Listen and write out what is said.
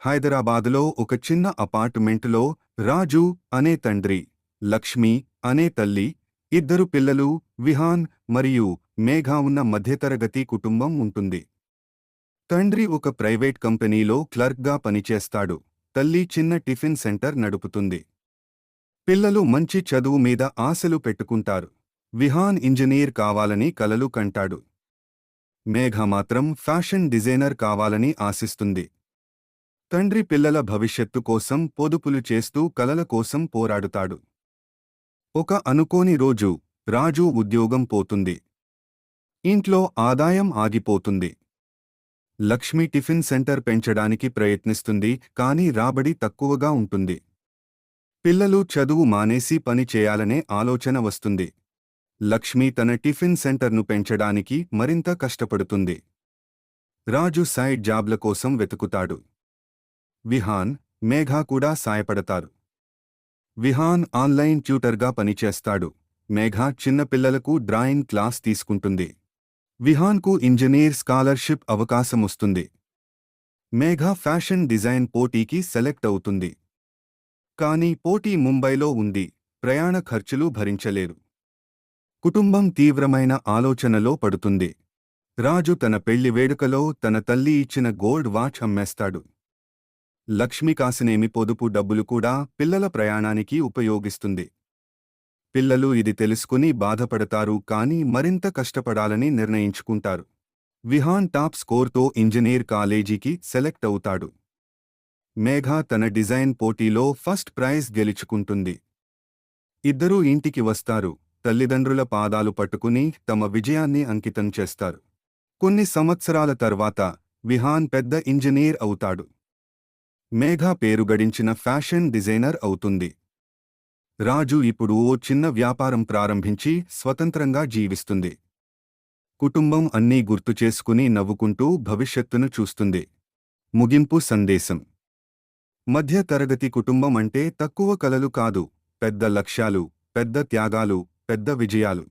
హైదరాబాదులో ఒక చిన్న అపార్ట్మెంటులో రాజు అనే తండ్రి లక్ష్మి అనే తల్లి ఇద్దరు పిల్లలు విహాన్ మరియు మేఘా ఉన్న మధ్యతరగతి కుటుంబం ఉంటుంది. తండ్రి ఒక ప్రైవేట్ కంపెనీలో క్లర్క్గా పనిచేస్తాడు. తల్లి చిన్న టిఫిన్ సెంటర్ నడుపుతుంది. పిల్లలు మంచి చదువు మీద ఆశలు పెట్టుకుంటారు. విహాన్ ఇంజనీర్ కావాలని కలలు కంటాడు. మేఘ మాత్రం ఫ్యాషన్ డిజైనర్ కావాలని ఆశిస్తుంది. తండ్రి పిల్లల భవిష్యత్తు కోసం పొదుపులు చేస్తూ కలల కోసం పోరాడుతాడు. ఒక అనుకోని రోజు రాజు ఉద్యోగం పోతుంది. ఇంట్లో ఆదాయం ఆగిపోతుంది. లక్ష్మి టిఫిన్ సెంటర్ పెంచడానికి ప్రయత్నిస్తుంది కానీ రాబడి తక్కువగా ఉంటుంది. పిల్లలు చదువు మానేసి పని చేయాలనే ఆలోచన వస్తుంది. లక్ష్మి తన టిఫిన్ సెంటర్ను పెంచడానికి మరింత కష్టపడుతుంది. రాజు సైడ్ జాబ్ల కోసం వెతుకుతాడు. విహాన్ మేఘా కూడా సాయపడతారు. విహాన్ ఆన్లైన్ ట్యూటర్గా పనిచేస్తాడు. మేఘా చిన్నపిల్లలకు డ్రాయింగ్ క్లాస్ తీసుకుంటుంది. విహాన్కు ఇంజనీర్ స్కాలర్షిప్ అవకాశమొస్తుంది మేఘా ఫ్యాషన్ డిజైన్ పోటీకి సెలెక్ట్ అవుతుంది. కానీ పోటీ ముంబైలో ఉంది. ప్రయాణ ఖర్చులు భరించలేరు. కుటుంబం తీవ్రమైన ఆలోచనలో పడుతుంది. రాజు తన పెళ్ళి వేడుకలో తన తల్లి ఇచ్చిన గోల్డ్ వాచ్ అమ్మేస్తాడు. లక్ష్మి కాసినేమి పొదుపు డబ్బులు కూడా పిల్లల ప్రయాణానికి ఉపయోగిస్తుంది. పిల్లలు ఇది తెలుసుకుని బాధపడతారు కానీ మరింత కష్టపడాలని నిర్ణయించుకుంటారు. విహాన్ టాప్ స్కోర్తో ఇంజనీర్ కాలేజీకి సెలెక్ట్ అవుతాడు. మేఘా తన డిజైన్ పోటీలో ఫస్ట్ ప్రైజ్ గెలుచుకుంటుంది. ఇద్దరూ ఇంటికి వస్తారు. తల్లిదండ్రుల పాదాలు పట్టుకుని తమ విజయాన్ని అంకితం చేస్తారు. కొన్ని సంవత్సరాల తర్వాత విహాన్ పెద్ద ఇంజనీర్ అవుతాడు. మేఘా పేరు గడించిన ఫ్యాషన్ డిజైనర్ అవుతుంది. రాజు ఇప్పుడు ఓ చిన్న వ్యాపారం ప్రారంభించి స్వతంత్రంగా జీవిస్తుంది. కుటుంబం అన్నీ గుర్తు చేసుకుని నవ్వుకుంటూ భవిష్యత్తును చూస్తుంది. ముగింపు సందేశం. మధ్య తరగతి కుటుంబం అంటే తక్కువ కలలు కాదు. పెద్ద లక్ష్యాలు పెద్ద త్యాగాలు పెద్ద విజయాలు.